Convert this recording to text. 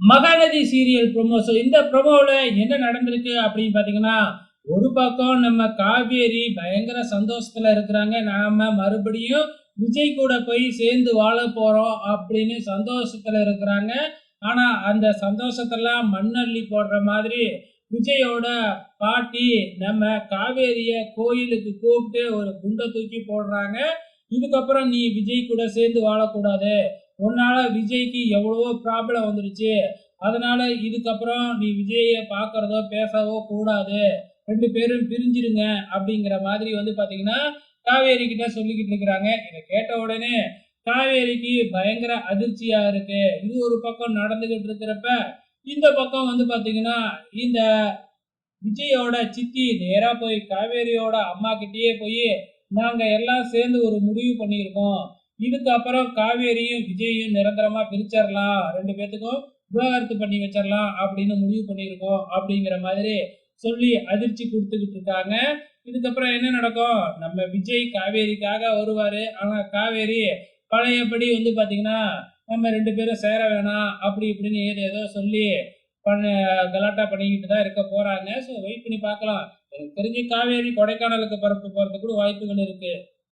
Mahanadi serial promo so இந்த ப்ரொமோவில் என்ன நடந்திருக்கு அப்படின்னு பார்த்தீங்கன்னா ஒரு பக்கம் நம்ம காவேரி பயங்கர சந்தோஷத்தில் இருக்கிறாங்க. நாம் மறுபடியும் விஜய் கூட போய் சேர்ந்து வாழ போகிறோம் அப்படின்னு சந்தோஷத்தில் இருக்கிறாங்க. ஆனால் அந்த சந்தோஷத்தெல்லாம் மண்ணள்ளி போடுற மாதிரி விஜயோட பாட்டி நம்ம காவேரியை கோயிலுக்கு கூப்பிட்டு ஒரு குண்டை தூக்கி போடுறாங்க. இதுக்கப்புறம் நீ விஜய் கூட சேர்ந்து வாழக்கூடாது. உன்னால விஜய்க்கு எவ்வளவோ ப்ராப்ளம் வந்துடுச்சு அதனால இதுக்கப்புறம் நீ விஜயை பார்க்கறதோ பேசவோ கூடாது. ரெண்டு பேரும் பிரிஞ்சிருங்க அப்படிங்கிற மாதிரி வந்து பாத்தீங்கன்னா காவேரி கிட்ட சொல்லிக்கிட்டு இருக்கிறாங்க. இதை கேட்ட உடனே காவேரிக்கு பயங்கர அதிர்ச்சியா இருக்கு. இது ஒரு பக்கம் நடந்துகிட்டு இருக்கிறப்ப இந்த பக்கம் வந்து பாத்தீங்கன்னா இந்த விஜயோட சித்தி நேரா போய் காவேரியோட அம்மா கிட்டேயே போய் நாங்க எல்லாம் சேர்ந்து ஒரு முடிவு பண்ணியிருக்கோம். இதுக்கப்புறம் காவேரியும் விஜயும் நிரந்தரமா பிரிச்சிடலாம். ரெண்டு பேத்துக்கும் விவாகரத்து பண்ணி வச்சிடலாம் அப்படின்னு முடிவு பண்ணியிருக்கோம் அப்படிங்கிற மாதிரி சொல்லி அதிர்ச்சி கொடுத்துக்கிட்டு இருக்காங்க. இதுக்கப்புறம் என்ன நடக்கும்? நம்ம விஜய் காவேரிக்காக வருவாரு. ஆனா காவேரி பழையபடி வந்து பாத்தீங்கன்னா நம்ம ரெண்டு பேரும் சேர வேணாம் அப்படி இப்படின்னு ஏதோ ஏதோ சொல்லி பண்ண கலாட்டா பண்ணிக்கிட்டு தான் இருக்க போறாங்க. ஸோ வெயிட் பண்ணி பார்க்கலாம். எனக்கு தெரிஞ்சு காவேரி கொடைக்கானலுக்கு பரப்பு போறதுக்கு கூட வாய்ப்புகள் இருக்கு.